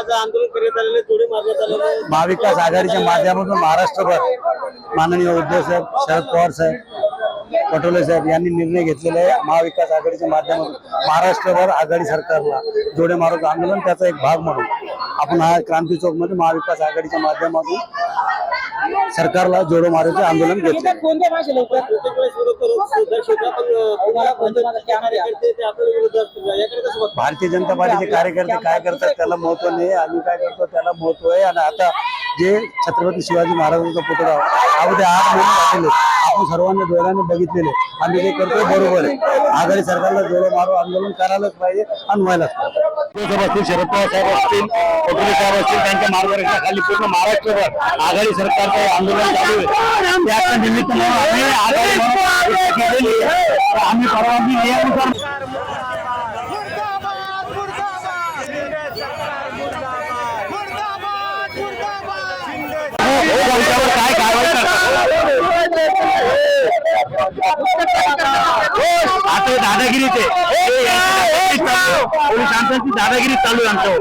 आज आंदोलन करण्यात आलेले मारण्यात आलेले महाविकास आघाडीच्या माध्यमातून महाराष्ट्रभर माननीय उद्धव साहेब शरद पवार साहेब पटोले साहेब यांनी निर्णय घेतलेला आहे. महाविकास आघाडीच्या माध्यमातून महाराष्ट्रभर आघाडी सरकारला जोडे मारत आंदोलन त्याचा एक भाग म्हणून. आपण हा क्रांती चौकमध्ये महाविकास आघाडीच्या माध्यमातून सरकारला जोडो मारायचे आंदोलन घेतले करत? भारतीय जनता पार्टीचे कार्यकर्ते काय करतात त्याला महत्त्व नाही आम्ही काय करतो त्याला महत्त्व आहे. आणि आता जे छत्रपती शिवाजी महाराजांचा पुतळा अवघ्या आठ महिने झालेले आपण सर्वांनी डोळ्याने बघितलेले आम्ही जे करतोय बरोबर आहे. आघाडी सरकारला जोडो मारो आंदोलन करायलाच पाहिजे आणि व्हायलाच पाहिजे. लोकसभा असतील शरद पवार साहेब असतील पटोले साहेब असतील त्यांच्या मार्गदर्शनाखाली पूर्ण महाराष्ट्रभर आघाडी सरकारचं आंदोलन चालू आहे त्याच्या निमित्तानं आम्ही आघाडी म्हणून केलेली आहे. तर आम्ही परवानगी नियमानुसार त्यांच्यावर काय कारवाई करतात दादागिरीच. आहे पोलिसांची दादागिरी चालू आहे आमच्यावर.